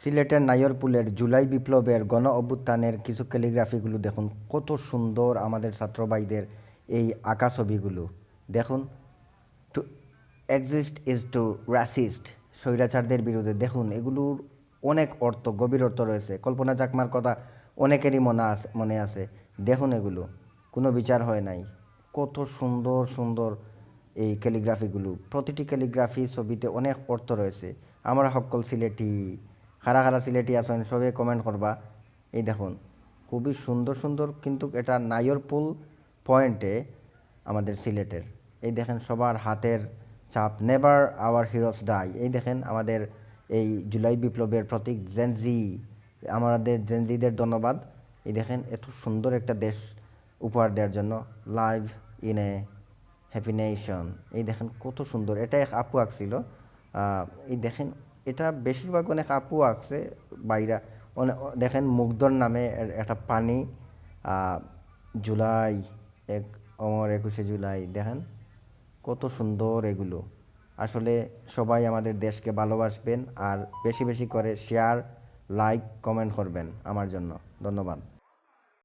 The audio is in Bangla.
সিলেটের নায়রপুলের জুলাই বিপ্লবের গণ অভ্যুত্থানের কিছু ক্যালিগ্রাফিগুলো দেখুন। কত সুন্দর আমাদের ছাত্রবাইদের এই আঁকা ছবিগুলো দেখুন to exist is to resist স্বৈরাচারদের বিরুদ্ধে। দেখুন, এগুলোর অনেক অর্থ, গভীর অর্থ রয়েছে। কল্পনা চাকমার কথা অনেকেরই মনে আছে মনে আছে। দেখুন এগুলো, কোনো বিচার হয় নাই। কত সুন্দর সুন্দর এই ক্যালিগ্রাফিগুলো। প্রতিটি ক্যালিগ্রাফি ছবিতে অনেক অর্থ রয়েছে। আমরা সকল সিলেটি খারা খারা সিলেটি আছেন, সবে কমেন্ট করবা। এই দেখুন, খুবই সুন্দর সুন্দর কিন্তু এটা নায়রপুল পয়েন্টে আমাদের সিলেটের। এই দেখেন, সবার হাতের চাপ নেভার আওয়ার হিরোস ডাই এই দেখেন, আমাদের এই জুলাই বিপ্লবের প্রতীক জেনজি আমাদের জেনজিদের ধন্যবাদ। এই দেখেন, এত সুন্দর একটা দেশ উপহার দেওয়ার জন্য live in a happy nation এই দেখেন, কত সুন্দর। এটা এক আপু আঁকছিল এই দেখেন এটা বেশিরভাগ অনেক আপু আঁকছে বাইরা দেখেন মুগ্ধর নামে একটা পানি জুলাই এক অমর একুশে জুলাই, দেখেন কত সুন্দর এগুলো। আসলে সবাই আমাদের দেশকে ভালোবাসবেন আর বেশি বেশি করে শেয়ার লাইক কমেন্ট করবেন আমার জন্য। ধন্যবাদ।